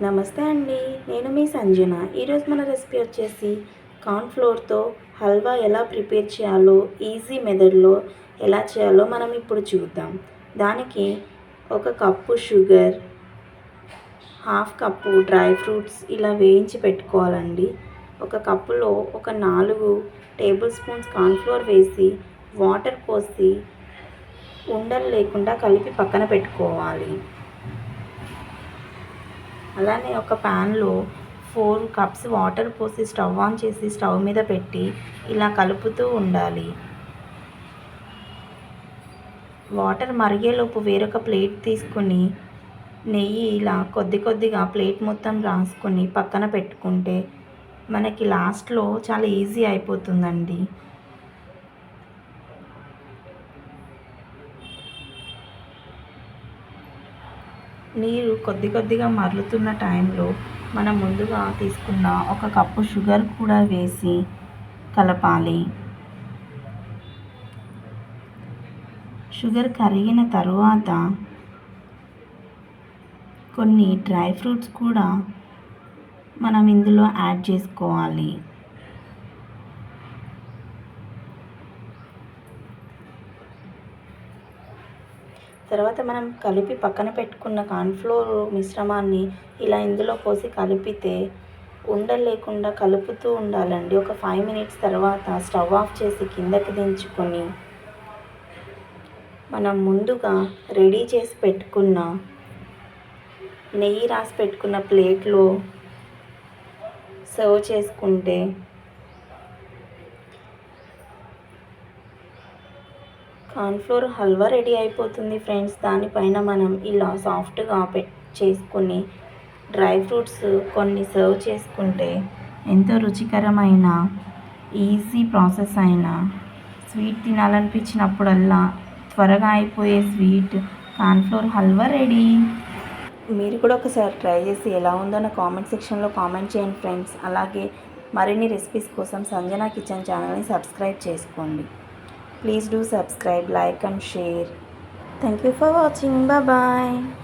నమస్తే అండి నేను మీ సంజన. ఈరోజు మన రెసిపీ వచ్చేసి కార్న్ఫ్లోర్తో హల్వా ఎలా ప్రిపేర్ చేయాలో ఈజీ మెథడ్లో ఎలా చేయాలో మనం ఇప్పుడు చూద్దాం. దానికి ఒక cup sugar half cup dry fruits ఇలా వేయించి పెట్టుకోవాలండి. ఒక కప్పులో ఒక నాలుగు టేబుల్ స్పూన్స్ కార్న్ఫ్లోర్ వేసి వాటర్ పోసి ఉండలు లేకుండా కలిపి పక్కన పెట్టుకోవాలి. అలానే ఒక ప్యాన్లో ఫోర్ కప్స్ వాటర్ పోసి స్టవ్ ఆన్ చేసి స్టవ్ మీద పెట్టి ఇలా కలుపుతూ ఉండాలి. వాటర్ మరిగేలోపు వేరొక ప్లేట్ తీసుకుని నెయ్యి ఇలా కొద్ది కొద్దిగా ప్లేట్ మొత్తం రాసుకొని పక్కన పెట్టుకుంటే మనకి లాస్ట్లో చాలా ఈజీ అయిపోతుందండి. నీరు కొద్ది కొద్దిగా మరుగుతున్న టైంలో మనం ముందుగా తీసుకున్న ఒక కప్పు షుగర్ కూడా వేసి కలపాలి. షుగర్ కరిగిన తరువాత కొన్ని డ్రై ఫ్రూట్స్ కూడా మనం ఇందులో యాడ్ చేసుకోవాలి. తర్వాత మనం కలిపి పక్కన పెట్టుకున్న కార్న్ఫ్లోర్ మిశ్రమాన్ని ఇలా ఇందులో పోసి కలిపితే ఉండలు లేకుండా కలుపుతూ ఉండాలండి. ఒక ఫైవ్ మినిట్స్ తర్వాత స్టవ్ ఆఫ్ చేసి కిందకి దించుకొని మనం ముందుగా రెడీ చేసి పెట్టుకున్న నెయ్యి రాసి పెట్టుకున్న ప్లేట్లో సర్వ్ చేసుకుంటే కార్న్ఫ్లోర్ హల్వా రెడీ అయిపోతుంది ఫ్రెండ్స్. దానిపైన మనం ఇలా సాఫ్ట్గా పెట్ చేసుకుని డ్రై ఫ్రూట్స్ కొన్ని సర్వ్ చేసుకుంటే ఎంతో రుచికరమైన ఈజీ ప్రాసెస్ అయిన స్వీట్ తినాలనిపించినప్పుడల్లా త్వరగా అయిపోయే స్వీట్ కార్న్ఫ్లోర్ హల్వా రెడీ. మీరు కూడా ఒకసారి ట్రై చేసి ఎలా ఉందో నా కామెంట్ సెక్షన్లో కామెంట్ చేయండి ఫ్రెండ్స్. అలాగే మరిన్ని రెసిపీస్ కోసం సంజనా కిచెన్ ఛానల్ని సబ్స్క్రైబ్ చేసుకోండి. Please do subscribe, like and share. Thank you for watching. Bye bye.